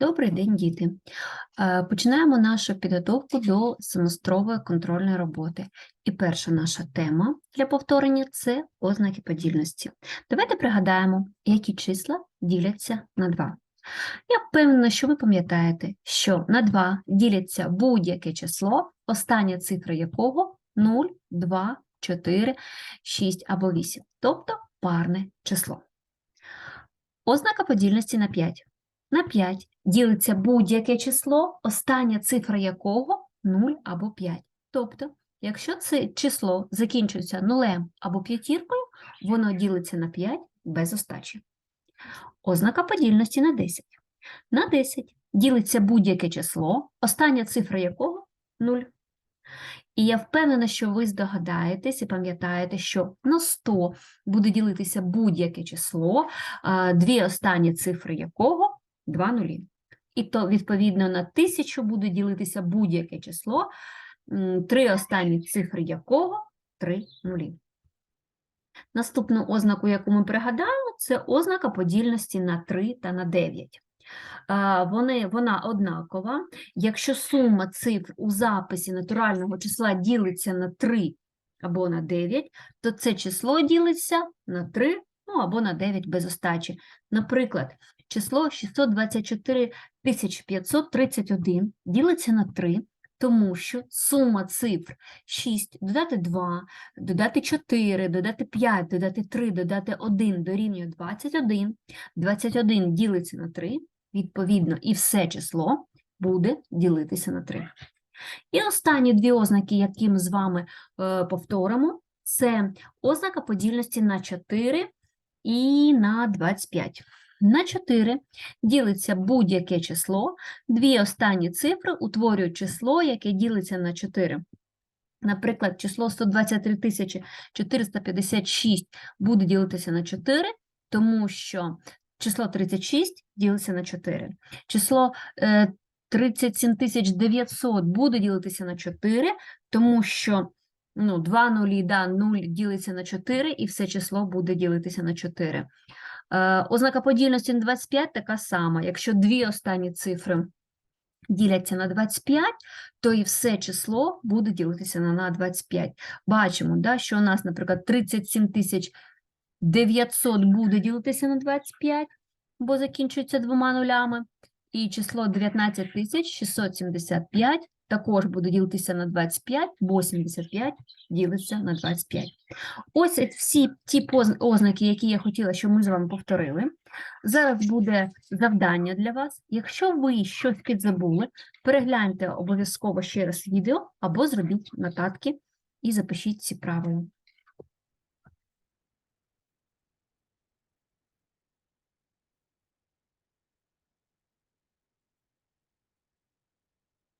Добрий день, діти. Е, Починаємо нашу підготовку до семестрової контрольної роботи. І перша наша тема для повторення це ознаки подільності. Давайте пригадаємо, які числа діляться на 2. Я впевнена, що ви пам'ятаєте, що на 2 діляться будь-яке число, остання цифра якого 0, 2, 4, 6 або 8, тобто парне число. Ознака подільності на 5. На 5 ділиться будь-яке число, остання цифра якого 0 або 5. Тобто, якщо це число закінчується нулем або п'ятіркою, воно ділиться на 5 без остачі. Ознака подільності на 10. На 10 ділиться будь-яке число, остання цифра якого 0. І я впевнена, що ви здогадаєтесь і пам'ятаєте, що на 100 буде ділитися будь-яке число, дві останні цифри якого 2 нулі. І то, відповідно, на 1000 буде ділитися будь-яке число, три останні цифри якого 3 нулі. Наступну ознаку, яку ми пригадаємо, це ознака подільності на 3 та на 9. Вони, вона однакова. Якщо сума цифр у записі натурального числа ділиться на 3 або на 9, то це число ділиться на 3 ну, або на 9 без остачі. Наприклад, число 624 531 ділиться на 3, тому що сума цифр 6 додати 2, додати 4, додати 5, додати 3, додати 1 дорівнює 21. 21 ділиться на 3, відповідно, і все число буде ділитися на 3. І останні дві ознаки, які ми з вами е, повторимо, це ознака подільності на 4 і на 25. На 4 ділиться будь-яке число, дві останні цифри утворюють число, яке ділиться на 4. Наприклад, число 123 456 буде ділитися на 4, тому що число 36 ділиться на 4. Число е, 37 900 буде ділитися на 4, тому що ну, 2 нулі, да, 0 ділиться на 4, і все число буде ділитися на 4. Е, ознака подільності на 25 така сама. Якщо дві останні цифри діляться на 25, то і все число буде ділитися на, на 25. Бачимо, да, що у нас, наприклад, 37 900 буде ділитися на 25, бо закінчується двома нулями. І число 19 675 також буде ділитися на 25, бо 75 ділиться на 25. Ось всі ті ознаки, які я хотіла, щоб ми з вами повторили. Зараз буде завдання для вас. Якщо ви щось підзабули, перегляньте обов'язково ще раз відео або зробіть нотатки і запишіть ці правила.